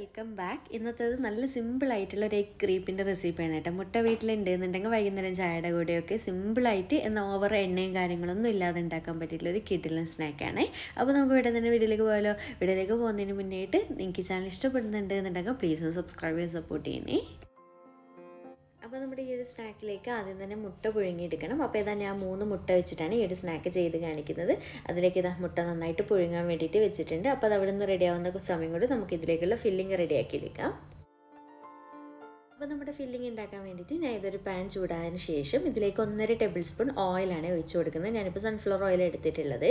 Welcome back ഇന്നത്തേത് നല്ല simple ആയിട്ടുള്ള ഒരു എഗ് ക്രീപ്പിന്റെ റെസിപ്പിയാണ് കേട്ടോ. മുട്ട വീട്ടിലുണ്ടെന്നുണ്ടെങ്കിൽ വൈകുന്നേരം ചായയുടെ കൂടെയൊക്കെ സിമ്പിളായിട്ട് എന്നാൽ ഓവർ എണ്ണയും കാര്യങ്ങളൊന്നും ഇല്ലാതെ ഉണ്ടാക്കാൻ പറ്റിയിട്ടുള്ള ഒരു കിഡിലും സ്നാക്കാണ് അപ്പോൾ നമുക്ക് ഇവിടെ തന്നെ വീട്ടിലേക്ക് പോയാലോ? വീട്ടിലേക്ക് പോകുന്നതിന് മുന്നേയിട്ട് നിങ്ങൾക്ക് ചാനൽ ഇഷ്ടപ്പെടുന്നുണ്ട് എന്നുണ്ടെങ്കിൽ പ്ലീസ് സബ്സ്ക്രൈബ് ചെയ്ത് സപ്പോർട്ട് ചെയ്യണേ. അപ്പോൾ നമ്മുടെ ഈ ഒരു സ്നാക്കിലേക്ക് ആദ്യം തന്നെ മുട്ട പുഴുങ്ങിയെടുക്കണം. അപ്പോൾ ഇതാ ഞാൻ മൂന്ന് മുട്ട വെച്ചിട്ടാണ് ഈ ഒരു സ്നാക്ക് ചെയ്ത് കാണിക്കുന്നത്. അതിലേക്ക് ഇതാ മുട്ട നന്നായിട്ട് പുഴുങ്ങാൻ വേണ്ടിയിട്ട് വെച്ചിട്ടുണ്ട്. അപ്പോൾ അത് അവിടെ നിന്ന് റെഡി ആവുന്ന സമയം കൊണ്ട് നമുക്ക് ഇതിലേക്കുള്ള ഫില്ലിങ് റെഡിയാക്കി എടുക്കാം അപ്പോൾ നമ്മുടെ ഫില്ലിംഗ് ഉണ്ടാക്കാൻ വേണ്ടിയിട്ട് ഞാൻ ഇതൊരു പാൻ ചൂടായതിന് ശേഷം ഇതിലേക്ക് ഒന്നര ടേബിൾ സ്പൂൺ ഓയിലാണ് ഒഴിച്ചു കൊടുക്കുന്നത്. ഞാനിപ്പോൾ സൺഫ്ലവർ ഓയിൽ എടുത്തിട്ടുള്ളത്.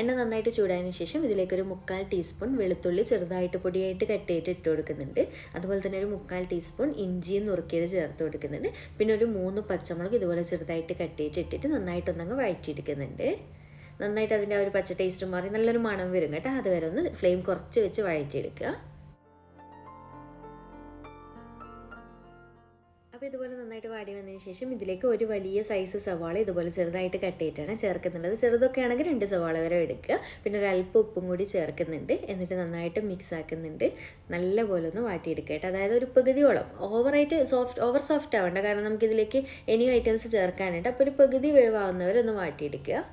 എണ്ണ നന്നായിട്ട് ചൂടായതിനു ശേഷം ഇതിലേക്കൊരു മുക്കാൽ ടീസ്പൂൺ വെളുത്തുള്ളി ചെറുതായിട്ട് പൊടിയായിട്ട് കട്ട് ചെയ്തിട്ട് ഇട്ട് കൊടുക്കുന്നുണ്ട്. അതുപോലെ തന്നെ ഒരു മുക്കാൽ ടീസ്പൂൺ ഇഞ്ചിയും നുറുക്കിയത് ചേർത്ത് കൊടുക്കുന്നുണ്ട്. പിന്നെ ഒരു മൂന്ന് പച്ചമുളക് ഇതുപോലെ ചെറുതായിട്ട് കട്ട് ചെയ്തിട്ട് ഇട്ടിട്ട് നന്നായിട്ടൊന്നങ്ങ് വഴറ്റിയെടുക്കുന്നുണ്ട്. നന്നായിട്ട് അതിന്റെ ആ ഒരു പച്ച ടേസ്റ്റ് മാറി നല്ലൊരു മണം വരും കേട്ടോ. അതുവരെ ഒന്ന് ഫ്ലെയിം കുറച്ച് വെച്ച് വഴറ്റിയെടുക്കുക. അപ്പോൾ ഇതുപോലെ നന്നായിട്ട് വാടി വന്നതിന് ശേഷം ഇതിലേക്ക് ഒരു വലിയ സൈസ് സവാള ഇതുപോലെ ചെറുതായിട്ട് കട്ട് ചെയ്തിട്ടാണ് ചേർക്കുന്നുള്ളത് ചെറുതൊക്കെ ആണെങ്കിൽ രണ്ട് സവാള വരെ എടുക്കുക. പിന്നെ ഒരു അല്പം ഉപ്പും കൂടി ചേർക്കുന്നുണ്ട്. എന്നിട്ട് നന്നായിട്ട് മിക്സ് ആക്കുന്നുണ്ട്. നല്ല പോലെ ഒന്ന് വാട്ടിയെടുക്കുക കേട്ടോ. അതായത് ഒരു പകുതിയോളം. ഓവറായിട്ട് സോഫ്റ്റ് ഓവർ സോഫ്റ്റ് ആവണ്ട. കാരണം നമുക്ക് ഇതിലേക്ക് ഇനിയും ഐറ്റംസ് ചേർക്കാനുണ്ട് അപ്പോൾ ഒരു പകുതി വേവാവുന്നവരൊന്ന് വാട്ടിയെടുക്കുക.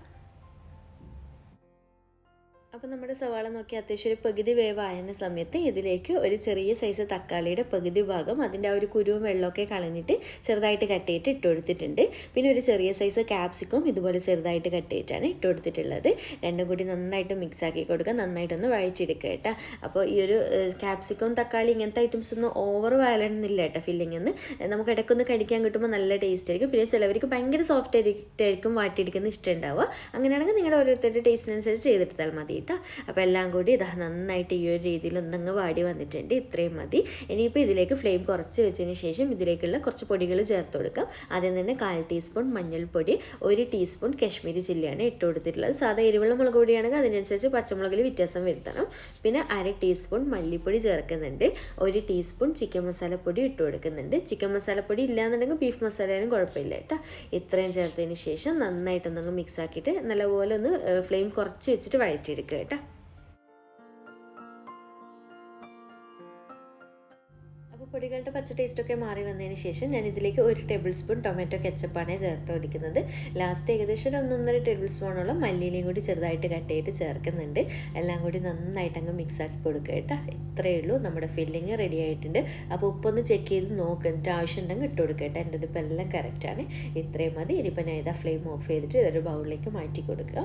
അപ്പോൾ നമ്മുടെ സവാള നോക്കി അത്യാവശ്യം ഒരു പകുതി വേവായന സമയത്ത് ഇതിലേക്ക് ഒരു ചെറിയ സൈസ് തക്കാളിയുടെ പകുതി ഭാഗം അതിന്റെ ആ ഒരു കുരുവും വെള്ളമൊക്കെ കളഞ്ഞിട്ട് ചെറുതായിട്ട് കട്ട് ചെയ്തിട്ട് ഇട്ട് കൊടുത്തിട്ടുണ്ട്. പിന്നെ ഒരു ചെറിയ സൈസ് ക്യാപ്സിക്കും ഇതുപോലെ ചെറുതായിട്ട് കട്ട് ചെയ്തിട്ടാണ് ഇട്ട് കൊടുത്തിട്ടുള്ളത്. രണ്ടും കൂടി നന്നായിട്ട് മിക്സ് ആക്കി കൊടുക്കുക. നന്നായിട്ടൊന്ന് വഴിച്ചെടുക്കുക കേട്ടോ. അപ്പോൾ ഈ ഒരു ക്യാപ്സിക്കും തക്കാളി ഇങ്ങനത്തെ ഐറ്റംസ് ഒന്നും ഓവർ വയലണമെന്നില്ല കേട്ടോ ഫില്ലിംഗ് എന്ന് നമുക്ക് ഇടയ്ക്കൊന്ന് കടിക്കാൻ കിട്ടുമ്പോൾ നല്ല ടേസ്റ്റ് ആയിരിക്കും. പിന്നെ ചിലവർക്ക് ഭയങ്കര സോഫ്റ്റ് ആയിരിക്കും വാട്ടിയെടുക്കുന്ന ഇഷ്ടമുണ്ടാവുക അങ്ങനെയാണെങ്കിൽ നിങ്ങളുടെ ഓരോരുത്തരുടെ ടേസ്റ്റിനനുസരിച്ച് ചെയ്തെടുത്താൽ മതി കേട്ടോ. അപ്പോൾ എല്ലാം കൂടി ഇതാ നന്നായിട്ട് ഈ ഒരു രീതിയിൽ ഒന്നങ്ങ് വാടി വന്നിട്ടുണ്ട്. ഇത്രയും മതി. ഇനിയിപ്പോൾ ഇതിലേക്ക് ഫ്ലെയിം കുറച്ച് വെച്ചതിന് ശേഷം ഇതിലേക്കുള്ള കുറച്ച് പൊടികൾ ചേർത്ത് കൊടുക്കാം. ആദ്യം തന്നെ കാൽ ടീസ്പൂൺ മഞ്ഞൾപ്പൊടി ഒരു ടീസ്പൂൺ കശ്മീരി ചില്ലിയാണ് ഇട്ട് കൊടുത്തിട്ടുള്ളത്. സാധാ എരിവുള്ള മുളക് പൊടിയാണെങ്കിൽ അതിനനുസരിച്ച് പച്ചമുളകിൽ വ്യത്യാസം വരുത്തണം. പിന്നെ അര ടീസ്പൂൺ മല്ലിപ്പൊടി ചേർക്കുന്നുണ്ട്. ഒരു ടീസ്പൂൺ ചിക്കൻ മസാലപ്പൊടി ഇട്ട് കൊടുക്കുന്നുണ്ട്. ചിക്കൻ മസാലപ്പൊടി ഇല്ലാന്നുണ്ടെങ്കിൽ ബീഫ് മസാലയാലും കുഴപ്പമില്ല കേട്ടോ. ഇത്രയും ചേർത്തതിന് ശേഷം നന്നായിട്ടൊന്നങ്ങ് മിക്സ് ആക്കിയിട്ട് നല്ലപോലെ ഒന്ന് ഫ്ലെയിം കുറച്ച് വെച്ചിട്ട് വഴറ്റിയെടുക്കുക. കേട്ടോ. അപ്പോൾ പൊടികളുടെ പച്ച ടേസ്റ്റൊക്കെ മാറി വന്നതിന് ശേഷം ഞാൻ ഇതിലേക്ക് ഒരു ടേബിൾ സ്പൂൺ ടൊമാറ്റോ കെച്ചപ്പാണ് ചേർത്ത് കൊടുക്കുന്നത് ലാസ്റ്റ് ഏകദേശം ഒരു ഒന്നൊന്നര ടേബിൾ സ്പൂണോളം മല്ലിയിലയും കൂടി ചെറുതായിട്ട് കട്ട് ചെയ്തിട്ട് ചേർക്കുന്നുണ്ട്. എല്ലാം കൂടി നന്നായിട്ട് അങ്ങ് മിക്സ് ആക്കി കൊടുക്കുക കേട്ടോ. ഇത്രയേ ഉള്ളൂ. നമ്മുടെ ഫില്ലിങ് റെഡി ആയിട്ടുണ്ട്. അപ്പോൾ ഉപ്പൊന്ന് ചെക്ക് ചെയ്ത് നോക്കിയിട്ട് എന്നിട്ട് ആവശ്യം ഉണ്ടെങ്കിൽ ഇട്ട് കൊടുക്കുക കേട്ടോ. എന്റെ ഇതിപ്പോൾ എല്ലാം കറക്റ്റാണ് ഇത്രയും മതി. ഇനിയിപ്പോൾ ഞാൻ ഇതാ ഫ്ലെയിം ഓഫ് ചെയ്തിട്ട് ഇതൊരു ബൗളിലേക്ക് മാറ്റി കൊടുക്കുക.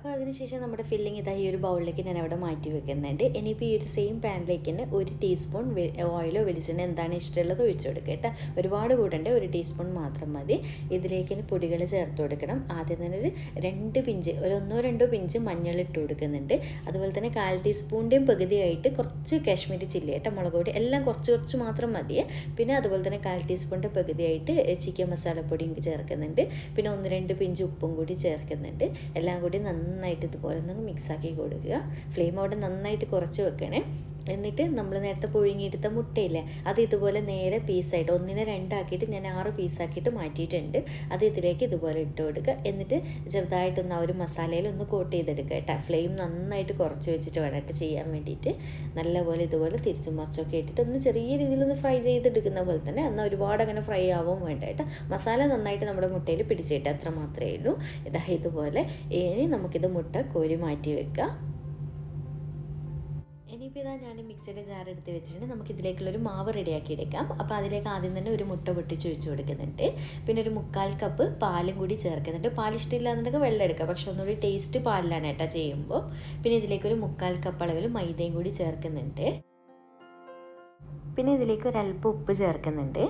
അപ്പോൾ അതിനുശേഷം നമ്മുടെ ഫില്ലിംഗ് ഇതാ ഈ ഒരു ബൗളിലേക്ക് ഞാൻ അവിടെ മാറ്റി വെക്കുന്നുണ്ട്. ഇനിയിപ്പോൾ ഈ ഒരു സെയിം പാനിലേക്ക് തന്നെ ഒരു ടീസ്പൂൺ ഓയിലോ വെളിച്ചെണ്ണ എന്താണ് ഇഷ്ടമുള്ളത് ഒഴിച്ചു കൊടുക്കുക കേട്ടോ. ഒരുപാട് കൂടേണ്ട ഒരു ടീസ്പൂൺ മാത്രം മതി. ഇതിലേക്ക് ഇനി പൊടികൾ ചേർത്ത് കൊടുക്കണം. ആദ്യം തന്നെ ഒരു രണ്ട് പിഞ്ച് ഒരു ഒന്നോ രണ്ടോ പിഞ്ച് മഞ്ഞൾ ഇട്ട് കൊടുക്കുന്നുണ്ട്. അതുപോലെ തന്നെ കാൽ ടീസ്പൂണിന്റെയും പകുതിയായിട്ട് കുറച്ച് കാശ്മീരി ചില്ലി കേട്ടോ മുളക് പൊടി. എല്ലാം കുറച്ച് കുറച്ച് മാത്രം മതി. പിന്നെ അതുപോലെ തന്നെ കാൽ ടീസ്പൂണിന്റെ പകുതിയായിട്ട് ചിക്കൻ മസാലപ്പൊടിയും ചേർക്കുന്നുണ്ട്. പിന്നെ ഒന്ന് രണ്ട് പിഞ്ച് ഉപ്പും കൂടി ചേർക്കുന്നുണ്ട്. എല്ലാം കൂടി നന്നായിട്ട് ഇതുപോലെ ഒന്ന് മിക്സാക്കി കൊടുക്കുക. ഫ്ലെയിം അവിടെ നന്നായിട്ട് കുറച്ച് വെക്കണേ. എന്നിട്ട് നമ്മൾ നേരത്തെ പുഴുങ്ങിയെടുത്ത മുട്ടയില്ലേ അത് ഇതുപോലെ നേരെ പീസായിട്ട് ഒന്നിനെ രണ്ടാക്കിയിട്ട് ഞാൻ ആറ് പീസാക്കിയിട്ട് മാറ്റിയിട്ടുണ്ട്. അത് ഇതിലേക്ക് ഇതുപോലെ ഇട്ട് കൊടുക്കുക. എന്നിട്ട് ചെറുതായിട്ടൊന്ന് ആ ഒരു മസാലയിൽ ഒന്ന് കോട്ട് ചെയ്തെടുക്കുക കേട്ടോ. ഫ്ലെയിം നന്നായിട്ട് കുറച്ച് വെച്ചിട്ട് വേണം കേട്ടോ ചെയ്യാൻ വേണ്ടിയിട്ട്. നല്ലപോലെ ഇതുപോലെ തിരിച്ചും മറിച്ചൊക്കെ ഇട്ടിട്ട് ഒന്ന് ചെറിയ രീതിയിൽ ഒന്ന് ഫ്രൈ ചെയ്തെടുക്കുന്ന പോലെ തന്നെ എന്നാൽ ഒരുപാട് അങ്ങനെ ഫ്രൈ ആവും വേണ്ട കേട്ടോ. മസാല നന്നായിട്ട് നമ്മുടെ മുട്ടയിൽ പിടിച്ചിട്ട് അത്ര മാത്രമേ ഉള്ളൂ. ഇതാ ഇതുപോലെ. ഇനി നമുക്കിത് മുട്ട കോരി മാറ്റി വെക്കാം. ഇനിയിപ്പോൾ ഇതാ ഞാൻ മിക്സിയുടെ ജാർ എടുത്ത് വെച്ചിട്ടുണ്ട്. നമുക്ക് ഇതിലേക്കുള്ളൊരു മാവ് റെഡിയാക്കി എടുക്കാം. അപ്പോൾ അതിലേക്ക് ആദ്യം തന്നെ ഒരു മുട്ട പൊട്ടിച്ച് ഒഴിച്ച് കൊടുക്കുന്നുണ്ട്. പിന്നെ ഒരു മുക്കാൽ കപ്പ് പാലും കൂടി ചേർക്കുന്നുണ്ട്. പാൽ ഇഷ്ടമില്ലാന്നുണ്ടെങ്കിൽ വെള്ളം എടുക്കുക പക്ഷെ ഒന്നുകൂടി ടേസ്റ്റ് പാലിലാണ് കേട്ടോ ചെയ്യുമ്പോൾ പിന്നെ ഇതിലേക്ക് ഒരു മുക്കാൽ കപ്പ് അളവിൽ മൈദയും കൂടി ചേർക്കുന്നുണ്ട്. പിന്നെ ഇതിലേക്ക് ഒരു അല്പം ഉപ്പ് ചേർക്കുന്നുണ്ട്.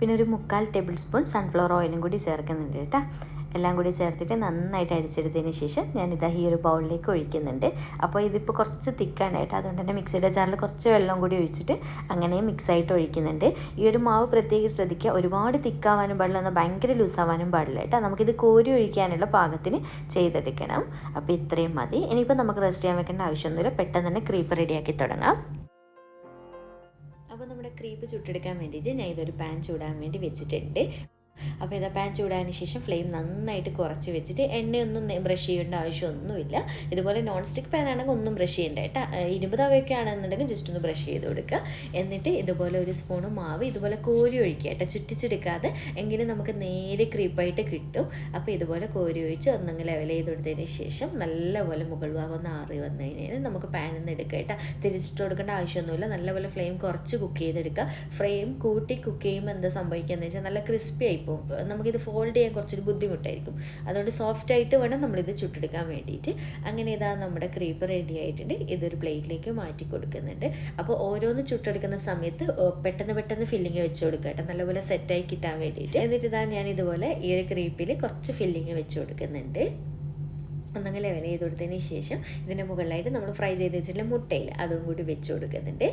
പിന്നെ ഒരു മുക്കാൽ ടേബിൾ സ്പൂൺ സൺഫ്ലവർ ഓയിലും കൂടി ചേർക്കുന്നുണ്ട് കേട്ടോ. എല്ലാം കൂടി ചേർത്തിട്ട് നന്നായിട്ട് അടിച്ചെടുത്തതിന് ശേഷം ഞാൻ ഇതാ ഈ ഒരു ബൗളിലേക്ക് ഒഴിക്കുന്നുണ്ട്. അപ്പോൾ ഇതിപ്പോൾ കുറച്ച് തിക്കാണ് കേട്ടോ. അതുകൊണ്ട് തന്നെ മിക്സിയുടെ ജാറിൽ കുറച്ച് വെള്ളം കൂടി ഒഴിച്ചിട്ട് അങ്ങനെ മിക്സായിട്ട് ഒഴിക്കുന്നുണ്ട്. ഈ ഒരു മാവ് പ്രത്യേകം ശ്രദ്ധിക്കുക. ഒരുപാട് തിക്കാവാനും പാടില്ല. എന്നാൽ ഭയങ്കര ലൂസാവാനും പാടില്ല കേട്ടോ. നമുക്കിത് കോരി ഒഴിക്കാനുള്ള പാകത്തിന് ചെയ്തെടുക്കണം. അപ്പോൾ ഇത്രയും മതി. ഇനിയിപ്പോൾ നമുക്ക് റെസ്റ്റ് ചെയ്യാൻ വെക്കേണ്ട ആവശ്യമൊന്നുമില്ല. പെട്ടെന്ന് തന്നെ ക്രീപ്പ് റെഡിയാക്കി തുടങ്ങാം. അപ്പോൾ നമ്മുടെ ക്രീപ്പ് ചുട്ടെടുക്കാൻ വേണ്ടിയിട്ട് ഞാൻ ഇതൊരു പാൻ ചൂടാൻ വേണ്ടി വെച്ചിട്ടുണ്ട്. അപ്പോൾ ഇതാ പാൻ ചൂടായതിനു ശേഷം ഫ്ലെയിം നന്നായിട്ട് കുറച്ച് വെച്ചിട്ട് എണ്ണയൊന്നും ബ്രഷ് ചെയ്യേണ്ട ആവശ്യമൊന്നുമില്ല. ഇതുപോലെ നോൺ സ്റ്റിക്ക് പാൻ ആണെങ്കിൽ ഒന്നും ബ്രഷ് ചെയ്യേണ്ട കേട്ടോ. ഇരുപത് അവയൊക്കെ ആണെന്നുണ്ടെങ്കിൽ ജസ്റ്റ് ഒന്ന് ബ്രഷ് ചെയ്ത് കൊടുക്കുക. എന്നിട്ട് ഇതുപോലെ ഒരു സ്പൂൺ മാവ് ഇതുപോലെ കോരി ഒഴിക്കുക കേട്ടോ. ചുറ്റിച്ചെടുക്കാതെ എങ്കിലും നമുക്ക് നേരെ ക്രീപ്പായിട്ട് കിട്ടും. അപ്പോൾ ഇതുപോലെ കോരി ഒഴിച്ച് ഒന്നങ്ങ് ലെവൽ ചെയ്ത് കൊടുത്തതിന് ശേഷം നല്ലപോലെ മുകൾ ഭാഗം ഒന്ന് ആറി വന്നു കഴിഞ്ഞാൽ നമുക്ക് പാനിൽ നിന്ന് എടുക്കുക കേട്ടോ. തിരിച്ചിട്ട് കൊടുക്കേണ്ട ആവശ്യമൊന്നുമില്ല. നല്ലപോലെ ഫ്ലെയിം കുറച്ച് കുക്ക് ചെയ്തെടുക്കുക. ഫ്ലെയിം കൂട്ടി കുക്ക് ചെയ്യുമ്പോൾ എന്താ സംഭവിക്കുക എന്ന് വെച്ചാൽ നല്ല ക്രിസ്പി ആയി പോകും നമുക്കിത് ഫോൾഡ് ചെയ്യാൻ കുറച്ചൊരു ബുദ്ധിമുട്ടായിരിക്കും. അതുകൊണ്ട് സോഫ്റ്റ് ആയിട്ട് വേണം നമ്മളിത് ചുട്ടെടുക്കാൻ വേണ്ടിയിട്ട്. അങ്ങനെ ഇതാ നമ്മുടെ ക്രീപ്പ് റെഡി ആയിട്ടുണ്ട്. ഇതൊരു പ്ലേറ്റിലേക്ക് മാറ്റി കൊടുക്കുന്നുണ്ട്. അപ്പോൾ ഓരോന്ന് ചുട്ടെടുക്കുന്ന സമയത്ത് പെട്ടെന്ന് പെട്ടെന്ന് ഫില്ലിങ് വെച്ച് കൊടുക്കുക കേട്ടോ. നല്ലപോലെ സെറ്റായി കിട്ടാൻ വേണ്ടിയിട്ട്. എന്നിട്ട് ഇതാ ഞാൻ ഇതുപോലെ ഈ ഒരു ക്രീപ്പിൽ കുറച്ച് ഫില്ലിങ് വെച്ച് കൊടുക്കുന്നുണ്ട്. ഒന്നങ്ങ് ലെവൽ ചെയ്ത് കൊടുത്തതിന് ശേഷം ഇതിന്റെ മുകളിലായിട്ട് നമ്മൾ ഫ്രൈ ചെയ്ത് വെച്ചിട്ടുള്ള മുട്ടയിൽ അതും കൂടി വെച്ച് കൊടുക്കുന്നുണ്ട്.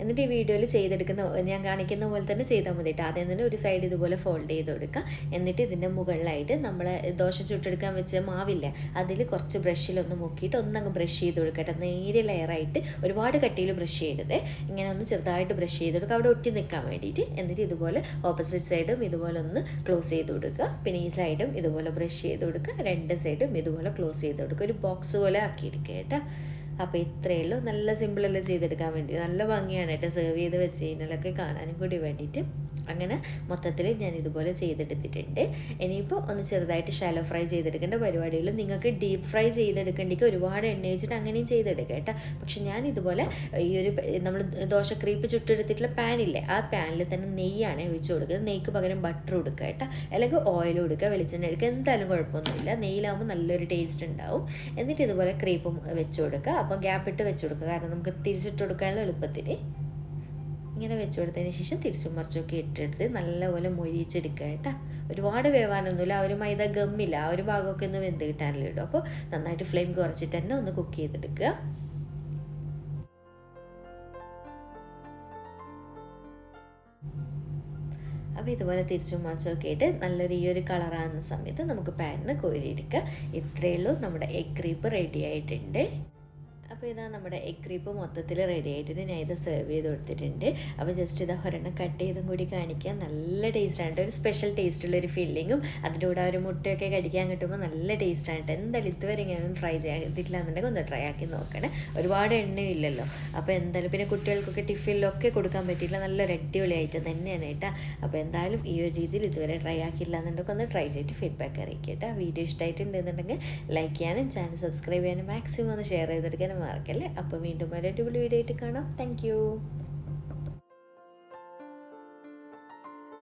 എന്നിട്ട് ഈ വീഡിയോയിൽ ചെയ്തെടുക്കുന്ന ഞാൻ കാണിക്കുന്ന പോലെ തന്നെ ചെയ്താൽ മതി കേട്ടോ. ആദ്യം തന്നെ ഒരു സൈഡ് ഇതുപോലെ ഫോൾഡ് ചെയ്ത് കൊടുക്കുക. എന്നിട്ട് ഇതിന്റെ മുകളിലായിട്ട് നമ്മൾ ദോശ ചുട്ടെടുക്കാൻ വെച്ച മാവില്ല അതിൽ കുറച്ച് ബ്രഷിലൊന്ന് മുക്കിയിട്ട് ഒന്നങ്ങ് ബ്രഷ് ചെയ്ത് കൊടുക്കട്ടെ നേരിയ നേരെ ലെയറായിട്ട് ഒരുപാട് കട്ടിയിൽ ബ്രഷ് ചെയ്യരുത്. ഇങ്ങനെ ഒന്ന് ചെറുതായിട്ട് ബ്രഷ് ചെയ്ത് കൊടുക്കുക. അവിടെ ഒട്ടി നിൽക്കാൻ വേണ്ടിയിട്ട് എന്നിട്ട് ഇതുപോലെ ഓപ്പോസിറ്റ് സൈഡും ഇതുപോലെ ഒന്ന് ക്ലോസ് ചെയ്ത് കൊടുക്കുക. പിന്നെ ഈ സൈഡും ഇതുപോലെ ബ്രഷ് ചെയ്ത് കൊടുക്കുക. രണ്ട് സൈഡും ഇതുപോലെ ക്ലോസ് ചെയ്ത് കൊടുക്കുക. ഒരു ബോക്സ് പോലെ ആക്കിയിരിക്കുക കേട്ടോ. അപ്പോൾ ഇത്രയേ ഉള്ളൂ. നല്ല സിമ്പിളല്ലേ ചെയ്തെടുക്കാൻ വേണ്ടി? നല്ല ഭംഗിയാണ് കേട്ടോ. സെർവ് ചെയ്ത് വെച്ച് കഴിഞ്ഞാലൊക്കെ കാണാനും കൂടി വേണ്ടിയിട്ട്. അങ്ങനെ മൊത്തത്തിൽ ഞാൻ ഇതുപോലെ ചെയ്തെടുത്തിട്ടുണ്ട്. ഇനിയിപ്പോൾ ഒന്ന് ചെറുതായിട്ട് ഷാലോ ഫ്രൈ ചെയ്തെടുക്കേണ്ട പരിപാടികൾ നിങ്ങൾക്ക് ഡീപ്പ് ഫ്രൈ ചെയ്തെടുക്കേണ്ടിക്ക് ഒരുപാട് എണ്ണ വെച്ചിട്ട് അങ്ങനെയും ചെയ്തെടുക്കുക കേട്ടോ. പക്ഷെ ഞാൻ ഇതുപോലെ ഈ ഒരു നമ്മൾ ദോശ ക്രീപ്പ് ചുട്ടെടുത്തിട്ടുള്ള പാനില്ലേ ആ പാനിൽ തന്നെ നെയ്യാണ് ഒഴിച്ച് കൊടുക്കുന്നത് നെയ്ക്ക് പകരം ബട്ടർ കൊടുക്കുക കേട്ടോ. അല്ലെങ്കിൽ ഓയിൽ കൊടുക്കുക വെളിച്ചെണ്ണ എടുക്കുക. എന്തായാലും കുഴപ്പമൊന്നുമില്ല. നെയ്യിലാവുമ്പോൾ നല്ലൊരു ടേസ്റ്റ് ഉണ്ടാവും. എന്നിട്ട് ഇതുപോലെ ക്രീപ്പും വെച്ച് കൊടുക്കുക. അപ്പോൾ ഗ്യാപ്പ് ഇട്ട് വെച്ച് കൊടുക്കുക. കാരണം നമുക്ക് തിരിച്ചിട്ട് കൊടുക്കാനുള്ള എളുപ്പത്തിന് ഇങ്ങനെ വെച്ച് കൊടുത്തതിന് ശേഷം തിരിച്ചും മറിച്ചൊക്കെ ഇട്ടെടുത്ത് നല്ലപോലെ മൊരിയിച്ചെടുക്കുക കേട്ടോ ഒരുപാട് വേവാനൊന്നുമില്ല. ആ ഒരു മൈദ ഗമ്മില്ല. ആ ഒരു ഭാഗമൊക്കെ ഒന്ന് വെന്ത് കിട്ടാനല്ലേ ഇടും അപ്പോൾ നന്നായിട്ട് ഫ്ലെയിം കുറച്ചിട്ട് തന്നെ ഒന്ന് കുക്ക് ചെയ്തെടുക്കുക. അപ്പോൾ ഇതുപോലെ തിരിച്ചും മറിച്ചൊക്കെ ഇട്ട് നല്ലൊരു ഈ ഒരു കളറാകുന്ന സമയത്ത് നമുക്ക് പാനിന്ന് കോരിയെടുക്കുക. ഇത്രയേ ഉള്ളൂ. നമ്മുടെ എഗ് ക്രീപ്പ് റെഡി ആയിട്ടുണ്ട്. അപ്പോൾ ഇതാ നമ്മുടെ എഗ് ക്രീപ്പ് മൊത്തത്തിൽ റെഡി ആയിട്ടുണ്ട്. ഞാൻ ഇത് സെർവ് ചെയ്ത് കൊടുത്തിട്ടുണ്ട്. അപ്പോൾ ജസ്റ്റ് ഇതാ ഒരെണ്ണം കട്ട് ചെയ്തും കൂടി കാണിക്കാം. നല്ല ടേസ്റ്റാണ് ഒരു സ്പെഷ്യൽ ടേസ്റ്റുള്ള ഒരു ഫീലിങ്ങും അതിന്റെ കൂടെ ഒരു മുട്ടയൊക്കെ കടിക്കാൻ കിട്ടുമ്പോൾ നല്ല ടേസ്റ്റാണ് എന്തായാലും ഇതുവരെ ഇങ്ങനെ ട്രൈ ചെയ്തിട്ടില്ല എന്നുണ്ടെങ്കിൽ ഒന്ന് ട്രൈ ആക്കി നോക്കണേ. ഒരുപാട് എണ്ണയില്ലല്ലോ അപ്പോൾ എന്തായാലും പിന്നെ കുട്ടികൾക്കൊക്കെ ടിഫിനിലൊക്കെ കൊടുക്കാൻ പറ്റിയില്ല നല്ലൊരു അടിപൊളി ഐറ്റം തന്നെയാണ് കേട്ടോ. അപ്പോൾ എന്തായാലും ഈ ഒരു രീതിയിൽ ഇതുവരെ ട്രൈ ആക്കിയില്ല എന്നുണ്ടെങ്കിൽ ഒന്ന് ട്രൈ ചെയ്തിട്ട് ഫീഡ്ബാക്ക് അറിയിക്കുക കേട്ടോ. വീഡിയോ ഇഷ്ടമായിട്ടുണ്ടെന്നുണ്ടെങ്കിൽ ലൈക്ക് ചെയ്യാനും ചാനൽ സബ്സ്ക്രൈബ് ചെയ്യാനും മാക്സിമം ഒന്ന് ഷെയർ ചെയ്തെടുക്കാനും മറക്കല്ലേ അപ്പോൾ വീണ്ടും അടിപൊളി വീഡിയോ ആയിട്ട് കാണാം. താങ്ക്